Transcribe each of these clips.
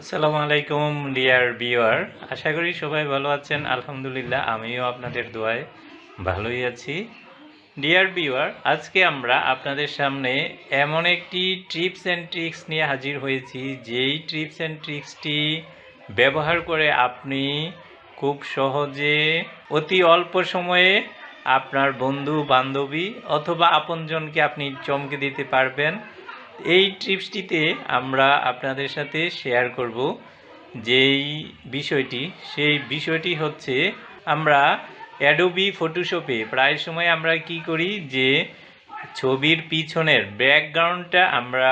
আসসালামু আলাইকুম, dear viewer. আশা করি সবাই ভালো আছেন। আলহামদুলিল্লাহ, আমিও আপনাদের দোয়ায় ভালোই আছি। ডিয়ার ভিউয়ার, আজকে আমরা আপনাদের সামনে এমন একটি ট্রিপস অ্যান্ড ট্রিক্স নিয়ে হাজির হয়েছি। যেই ট্রিপস অ্যান্ড ট্রিক্সটি ব্যবহার করে আপনি খুব সহজে, অতি অল্প সময়ে আপনার বন্ধু বান্ধবী অথবা আপনজনকে আপনি চমকে দিতে পারবেন। এই ট্রিপসটিতে আমরা আপনাদের সাথে শেয়ার করব যেই বিষয়টি। সেই বিষয়টি হচ্ছে আমরা অ্যাডোবি ফটোশপে প্রায় সময় আমরা কি করি যে ছবির পিছনের ব্যাকগ্রাউন্ডটা আমরা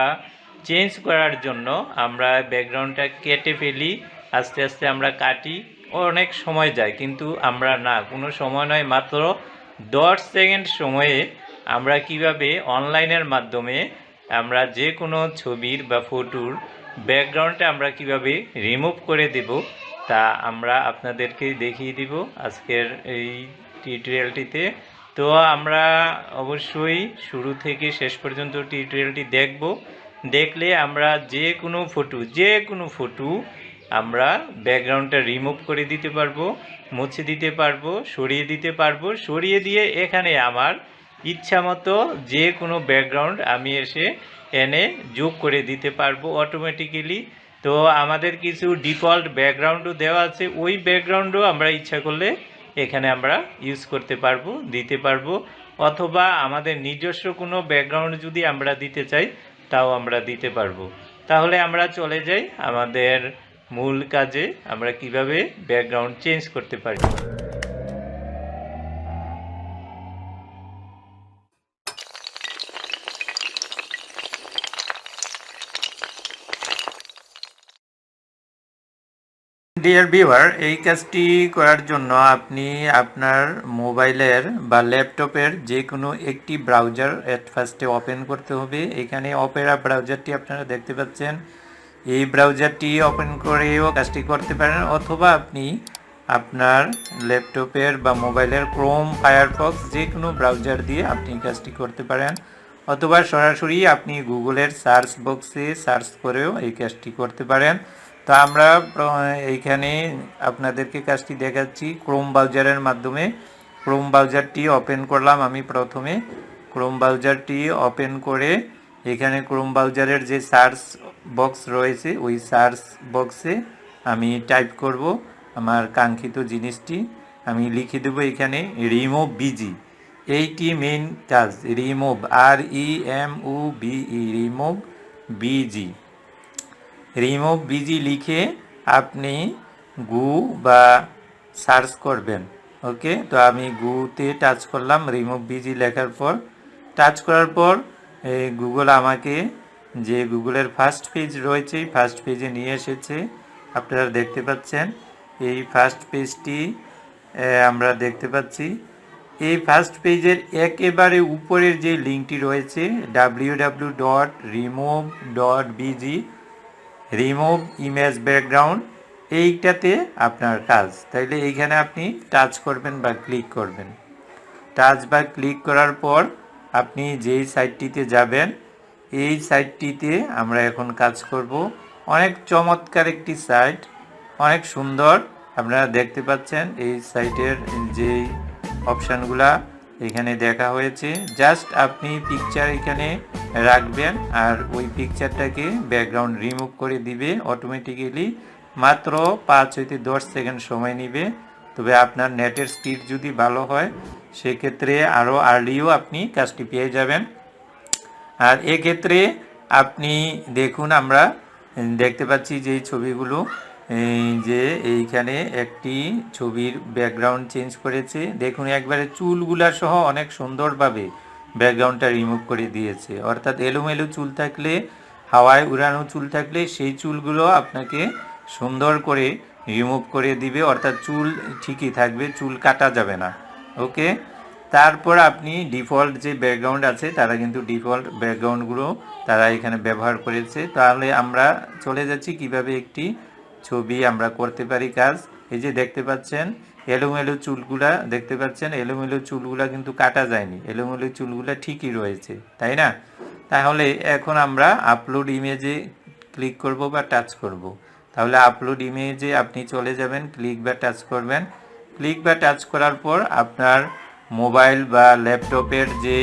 চেঞ্জ করার জন্য আমরা ব্যাকগ্রাউন্ডটা কেটে ফেলি, আস্তে আস্তে আমরা কাটি, অনেক সময় যায় কিন্তু আমরা না, কোনো সময় নয়, মাত্র দশ সেকেন্ড সময়ে আমরা কীভাবে অনলাইনের মাধ্যমে আমরা যে কোনো ছবির বা ফটোর ব্যাকগ্রাউন্ডটা আমরা কীভাবে রিমুভ করে দেব, তা আমরা আপনাদেরকে দেখিয়ে দিব আজকের এই টিউটোরিয়ালটিতে তো আমরা অবশ্যই শুরু থেকে শেষ পর্যন্ত টিউটোরিয়ালটি দেখব। দেখলে আমরা যে কোনো ফটো যে কোনো ফটো আমরা ব্যাকগ্রাউন্ডটা রিমুভ করে দিতে পারব, মুছে দিতে পারব, সরিয়ে দিতে পারব, সরিয়ে দিয়ে এখানে আমার ইচ্ছা মতো যে কোনো ব্যাকগ্রাউন্ড আমি এসে এনে যোগ করে দিতে পারব অটোমেটিক্যালি তো আমাদের কিছু ডিফল্ট ব্যাকগ্রাউন্ডও দেওয়া আছে, ওই ব্যাকগ্রাউন্ডও আমরা ইচ্ছা করলে এখানে আমরা ইউজ করতে পারব, দিতে পারব। অথবা আমাদের নিজস্ব কোনো ব্যাকগ্রাউন্ড যদি আমরা দিতে চাই, তাও আমরা দিতে পারব। তাহলে আমরা চলে যাই আমাদের মূল কাজে, আমরা কীভাবে ব্যাকগ্রাউন্ড চেঞ্জ করতে পারি। ডিয়ার ভিউয়ার এই কাজটি করার জন্য আপনি আপনার মোবাইলের বা ল্যাপটপের যে কোনো একটি ব্রাউজার এট ফার্স্টে ওপেন করতে হবে। এখানে অপেরা ব্রাউজারটি আপনারা দেখতে পাচ্ছেন। এই ব্রাউজারটি ওপেন করেও কাজটি করতে পারেন অথবা আপনি আপনার ল্যাপটপের বা মোবাইলের ক্রোম ফায়ারফক্স যে কোনো ব্রাউজার দিয়ে আপনি কাজটি করতে পারেন। অথবা সরাসরি আপনি গুগলের সার্চ বক্সে সার্চ করেও এই কাজটি করতে পারেন। তো আমরা এইখানে আপনাদেরকে কাজটি দেখাচ্ছি। ক্রোম ব্রাউজারের মাধ্যমে। ক্রোম ব্রাউজারটি ওপেন করলাম আমি প্রথমে। ক্রোম ব্রাউজারটি ওপেন করে এখানে ক্রোম ব্রাউজারের যে সার্চ বক্স রয়েছে, ওই সার্চ বক্সে আমি টাইপ করব আমার কাঙ্ক্ষিত জিনিসটি। আমি লিখে দেবো এখানে রিমুভ বিজি এইটি মেইন কাজ remove R E M O V E remove BG remove BG লিখে আপনি গু বা সার্চ করবেন, ওকে? তো আমি গুতে টাচ করলাম রিমুভ বিজি লেখার পর। টাচ করার পর এই গুগল আমাকে যে গুগলের ফার্স্ট পেজ রয়েছে ফার্স্ট পেজে নিয়ে এসেছে। আপনারা দেখতে পাচ্ছেন, এই ফার্স্ট পেজটি আমরা দেখতে পাচ্ছি। এই ফার্স্ট পেজের একেবারে উপরের যে লিঙ্কটি রয়েছে W dot remove dot BG remove image background এইটাতে আপনার কাজ। তাইলে এইখানে আপনি টাচ করবেন বা ক্লিক করবেন। টাচ বা ক্লিক করার পর আপনি যেই সাইটটিতে যাবেন, এই সাইটটিতে আমরা এখন কাজ করব। অনেক চমৎকার একটি সাইট অনেক সুন্দর। আপনারা দেখতে পাচ্ছেন এই সাইটের যেই অপশানগুলা এখানে দেখা হয়েছে। জাস্ট আপনি পিকচার এখানে রাখবেন আর ওই পিকচারটাকে ব্যাকগ্রাউন্ড রিমুভ করে দিবে অটোমেটিক্যালি মাত্র পাঁচ হইতে দশ সেকেন্ড সময় নিবে। তবে আপনার নেটের স্পিড যদি ভালো হয়, সেক্ষেত্রে আরও আর্লিও আপনি কাজটি পেয়ে যাবেন। আর এক্ষেত্রে আপনি দেখুন আমরা দেখতে পাচ্ছি যে ছবিগুলো যে এইখানে একটি ছবির ব্যাকগ্রাউন্ড চেঞ্জ করেছে। দেখুন, একবারে চুলগুলা সহ অনেক সুন্দরভাবে ব্যাকগ্রাউন্ডটা রিমুভ করে দিয়েছে। অর্থাৎ এলোমেলো চুল থাকলে, হাওয়ায় উড়ানো চুল থাকলে সেই চুলগুলো আপনাকে সুন্দর করে রিমুভ করে দিবে। অর্থাৎ চুল ঠিকই থাকবে, চুল কাটা যাবে না। ওকে? তারপর আপনি ডিফল্ট যে ব্যাকগ্রাউন্ড আছে, তারা কিন্তু ডিফল্ট ব্যাকগ্রাউন্ডগুলো তারা এখানে ব্যবহার করেছে। তাহলে আমরা চলে যাচ্ছি কীভাবে একটি ছবি আমরা করতে পারি কাজ এই যে দেখতে পাচ্ছেন, এলোমেলো চুলগুলা, দেখতে পাচ্ছেন, এলোমেলো চুলগুলা কিন্তু কাটা যায়নি। এলোমেলো চুলগুলা ঠিকই রয়েছে, তাই না? তাহলে এখন আমরা আপলোড ইমেজে ক্লিক করব বা টাচ করব। তাহলে আপলোড ইমেজে আপনি চলে যাবেন ক্লিক বা টাচ করবেন। ক্লিক বা টাচ করার পর আপনার মোবাইল বা ল্যাপটপের যে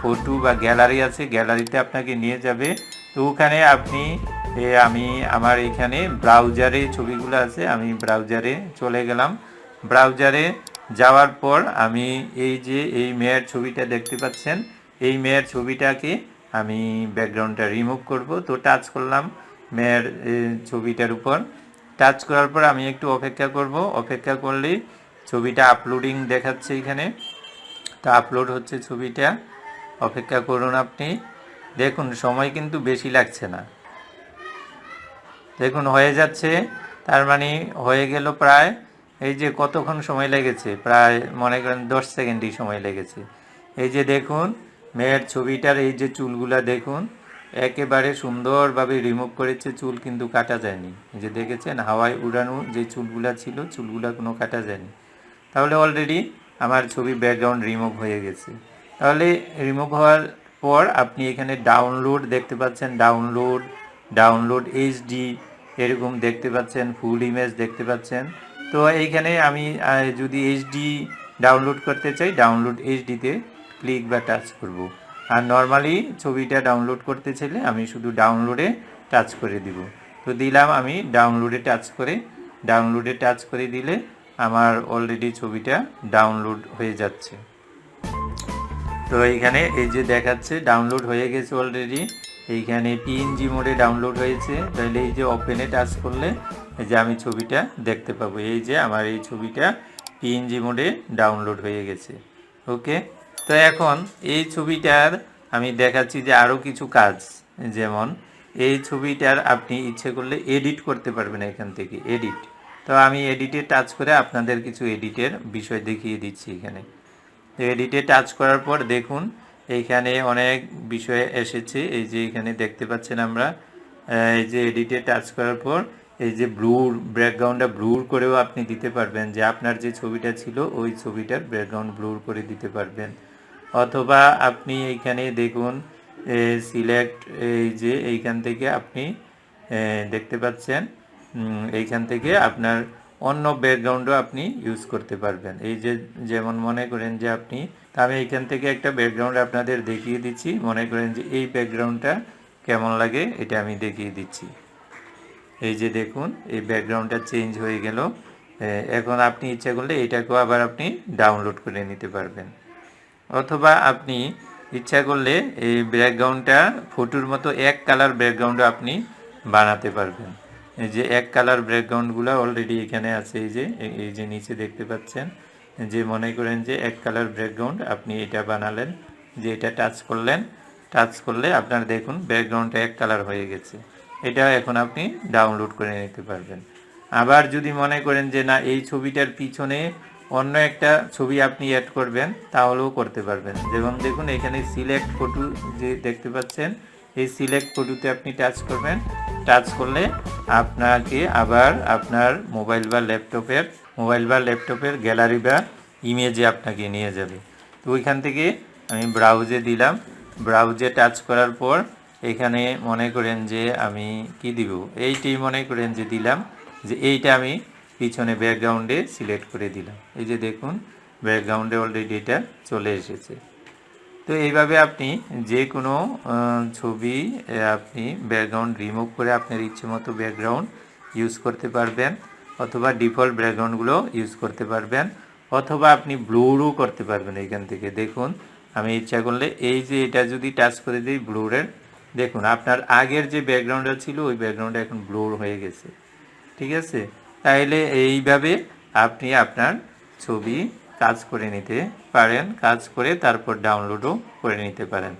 ফটো বা গ্যালারি আছে গ্যালারিতে আপনাকে নিয়ে যাবে। তো ওখানে আপনি এ, আমি আমার এখানে ব্রাউজারে ছবিগুলো আছে আমি ব্রাউজারে চলে গেলাম। ব্রাউজারে যাওয়ার পর আমি এই যে এই মেয়ের ছবিটা দেখতে পাচ্ছেন এই মেয়ের ছবিটাকে আমি ব্যাকগ্রাউন্ডটা রিমুভ করব। তো টাচ করলাম মেয়ের ছবিটার উপর। টাচ করার পর আমি একটু অপেক্ষা করব। অপেক্ষা করলেই ছবিটা আপলোডিং দেখাচ্ছে এখানে। তো আপলোড হচ্ছে ছবিটা। অপেক্ষা করুন আপনি। দেখুন সময় কিন্তু বেশি লাগছে না। দেখুন, হয়ে যাচ্ছে। তার মানে হয়ে গেল প্রায়, এই যে কতক্ষণ সময় লেগেছে? প্রায় মনে করেন দশ সেকেন্ডই সময় লেগেছে। এই যে দেখুন, মেয়ের ছবিটার এই যে চুলগুলা দেখুন, একেবারে সুন্দরভাবে রিমুভ করেছে, চুল কিন্তু কাটা যায়নি। যে দেখেছেন, হাওয়ায় উড়ানো যে চুলগুলা ছিল, চুলগুলা কোনো কাটা যায়নি। তাহলে অলরেডি আমার ছবি ব্যাকগ্রাউন্ড রিমুভ হয়ে গেছে। তাহলে রিমুভ হওয়ার পর আপনি এখানে ডাউনলোড দেখতে পাচ্ছেন ডাউনলোড ডাউনলোড এইচডি এরকম দেখতে পাচ্ছেন ফুল ইমেজ দেখতে পাচ্ছেন। তো এইখানে আমি যদি এইচডি ডাউনলোড করতে চাই ডাউনলোড এইচডিতে ক্লিক বা টাচ করব। আর নর্মালি ছবিটা ডাউনলোড করতে চাইলে আমি শুধু ডাউনলোডে টাচ করে দিব। তো দিলাম আমি ডাউনলোডে টাচ করে। ডাউনলোডে টাচ করে দিলে আমার অলরেডি ছবিটা ডাউনলোড হয়ে যাচ্ছে। তো এইখানে এই যে দেখাচ্ছে ডাউনলোড হয়ে গেছে অলরেডি এইখানে পিএনজি মোডে ডাউনলোড হয়েছে। তাহলে এই যে ওপেনে টাচ করলে এই যে আমি ছবিটা দেখতে পাবো। এই যে আমার এই ছবিটা পিএনজি মোডে ডাউনলোড হয়ে গেছে। ওকে তো এখন এই ছবিটার আমি দেখাচ্ছি যে আরও কিছু কাজ। যেমন এই ছবিটার আপনি ইচ্ছে করলে এডিট করতে পারবেন এখান থেকে এডিট তো আমি এডিটে টাচ করে আপনাদের কিছু এডিটের বিষয় দেখিয়ে দিচ্ছি এখানে। তো এডিটে টাচ করার পর দেখুন এইখানে অনেক বিষয় এসেছে। এই যে এখানে দেখতে পাচ্ছেন আমরা এই যে এডিটে টাচ করার পর এই যে ব্লুর ব্যাকগ্রাউন্ডটা ব্লুর করেও আপনি দিতে পারবেন। যে আপনার যে ছবিটা ছিল, ওই ছবিটার ব্যাকগ্রাউন্ড ব্লুর করে দিতে পারবেন। অথবা আপনি এইখানে দেখুন সিলেক্ট এই যে এইখান থেকে আপনি দেখতে পাচ্ছেন এইখান থেকে আপনার অন্য ব্যাকগ্রাউন্ডও আপনি ইউজ করতে পারবেন। এই যে যেমন মনে করেন যে আপনি আমি এইখান থেকে একটা ব্যাকগ্রাউন্ড আপনাদের দেখিয়ে দিচ্ছি। মনে করেন যে এই ব্যাকগ্রাউন্ডটা কেমন লাগে, এটা আমি দেখিয়ে দিচ্ছি। এই যে দেখুন, এই ব্যাকগ্রাউন্ডটা চেঞ্জ হয়ে গেল। এখন আপনি ইচ্ছা করলে এটাকেও আবার আপনি ডাউনলোড করে নিতে পারবেন। অথবা আপনি ইচ্ছা করলে এই ব্যাকগ্রাউন্ডটা ফটোর মতো এক কালার ব্যাকগ্রাউন্ডও আপনি বানাতে পারবেন। যে এক কালার ব্যাকগ্রাউন্ডগুলো অলরেডি এখানে আছে, এই যে এই- এই যে নিচে দেখতে পাচ্ছেন, যে মনে করেন যে এক কালার ব্যাকগ্রাউন্ড আপনি এটা বানালেন, যে এটা টাচ করলেন টাচ করলে আপনার দেখুন ব্যাকগ্রাউন্ডটা এক কালার হয়ে গেছে। এটা এখন আপনি ডাউনলোড করে নিতে পারবেন। আবার যদি মনে করেন যে না, এই ছবিটার পিছনে অন্য একটা ছবি আপনি অ্যাড করবেন, তাহলেও করতে পারবেন। যেমন দেখুন, এখানে সিলেক্ট ফটো যে দেখতে পাচ্ছেন, এই সিলেক্ট ফটোতে আপনি টাচ করবেন টাচ করলে আপনাকে আবার আপনার মোবাইল বা ল্যাপটপের, মোবাইল বা ল্যাপটপের গ্যালারি বা ইমেজে আপনাকে নিয়ে যাবে। তো ওইখান থেকে আমি ব্রাউজে দিলাম। ব্রাউজে টাচ করার পর এখানে মনে করেন যে আমি কি দিব? এইটি মনে করেন যে দিলাম যে এইটা আমি পিছনে ব্যাকগ্রাউন্ডে সিলেক্ট করে দিলাম। এই যে দেখুন ব্যাকগ্রাউন্ডে অলরেডি এটা চলে এসেছে। তো এইভাবে আপনি যে কোনো ছবি আপনি ব্যাকগ্রাউন্ড রিমুভ করে আপনার ইচ্ছে মতো ব্যাকগ্রাউন্ড ইউজ করতে পারবেন, অথবা ডিফল্ট ব্যাকগ্রাউন্ডগুলো ইউজ করতে পারবেন, অথবা আপনি ব্লুরও করতে পারবেন এখান থেকে। দেখুন, আমি ইচ্ছা করলে এই যে এটা যদি টাচ করে দিই ব্লুরের দেখুন আপনার আগের যে ব্যাকগ্রাউন্ডটা ছিল, ওই ব্যাকগ্রাউন্ডটা এখন ব্লুর হয়ে গেছে। ঠিক আছে? তাইলে এইভাবে আপনি আপনার ছবি কাজ করে নিতে পারেন, কাজ করে তারপর ডাউনলোডও করে নিতে পারেন।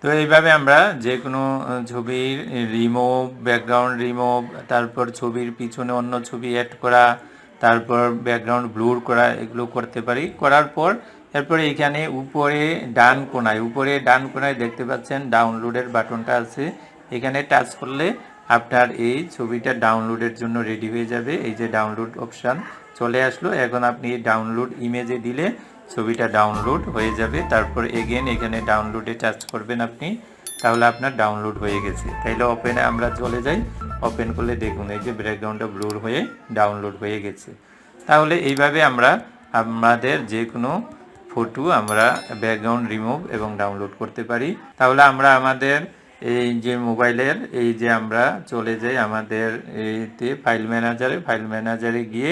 তো এইভাবে আমরা যে কোনো ছবির রিমুভ ব্যাকগ্রাউন্ড রিমুভ তারপর ছবির পিছনে অন্য ছবি অ্যাড করা, তারপর ব্যাকগ্রাউন্ড ব্লুর করা, এগুলো করতে পারি। করার পর, এরপরে এখানে উপরে ডান কোনায়, উপরে ডান কোনায় দেখতে পাচ্ছেন ডাউনলোডের বাটনটা আছে। এখানে টাচ করলে আপনার এই ছবিটা ডাউনলোডের জন্য রেডি হয়ে যাবে। এই যে ডাউনলোড অপশান চলে আসলো। এখন আপনি ডাউনলোড ইমেজে দিলে ছবিটা ডাউনলোড হয়ে যাবে। তারপর এগেন এখানে ডাউনলোডে টাচ করবেন আপনি। তাহলে আপনার ডাউনলোড হয়ে গেছে। তাইলে ওপেনে আমরা চলে যাই। ওপেন করলে দেখুন, এই যে ব্যাকগ্রাউন্ডটা ব্লুর হয়ে ডাউনলোড হয়ে গেছে। তাহলে এইভাবে আমরা, আমাদের যে কোনো ফটো আমরা ব্যাকগ্রাউন্ড রিমুভ এবং ডাউনলোড করতে পারি। তাহলে আমরা আমাদের এই যে মোবাইলের, এই যে আমরা চলে যাই আমাদের এইতে ফাইল ম্যানেজারে ফাইল ম্যানেজারে গিয়ে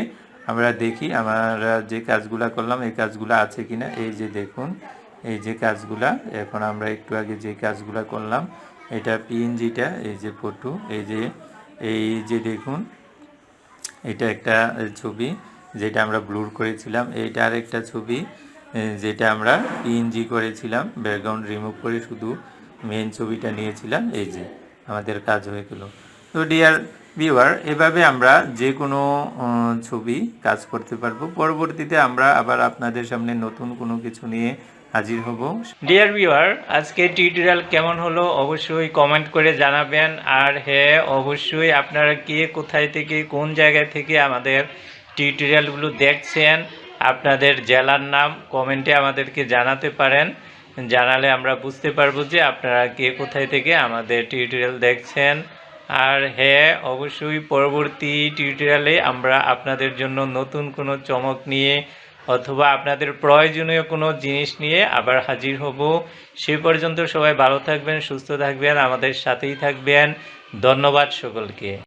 আমরা দেখি আমরা যে কাজগুলা করলাম, এই কাজগুলো আছে কিনা। এই যে দেখুন, এই যে কাজগুলা, এখন আমরা একটু আগে যে কাজগুলা করলাম, এটা পিএনজিটা, এই যে ফটো, এই যে এই যে দেখুন, এটা একটা ছবি যেটা আমরা ব্লুর করেছিলাম। এইটা আরেকটা ছবি যেটা আমরা পিএনজি করেছিলাম, ব্যাকগ্রাউন্ড রিমুভ করে শুধু মেন ছবিটা নিয়েছিলাম, এই যে আমাদের কাজ হয়ে গেল। তো ডিয়ার ভিউয়ার এভাবে আমরা যে কোনো ছবি কাজ করতে পারব। পরবর্তীতে আমরা আবার আপনাদের সামনে নতুন কোনো কিছু নিয়ে হাজির হব। ডিয়ার ভিউয়ার আজকে টিউটোরিয়াল কেমন হলো অবশ্যই কমেন্ট করে জানাবেন। আর হ্যাঁ অবশ্যই আপনারা কে কোথায় থেকে, কোন জায়গা থেকে আমাদের টিউটোরিয়ালগুলো দেখছেন, আপনাদের জেলার নাম কমেন্টে আমাদেরকে জানাতে পারেন। জানালে আমরা বুঝতে পারব যে আপনারা কে কোথায় থেকে আমাদের টিউটোরিয়াল দেখছেন। আর হ্যাঁ অবশ্যই পরবর্তী টিউটোরিয়ালে আমরা আপনাদের জন্য নতুন কোনো চমক নিয়ে অথবা আপনাদের প্রয়োজনীয় কোনো জিনিস নিয়ে আবার হাজির হব। সে পর্যন্ত সবাই ভালো থাকবেন, সুস্থ থাকবেন, আমাদের সাথেই থাকবেন। ধন্যবাদ সকলকে।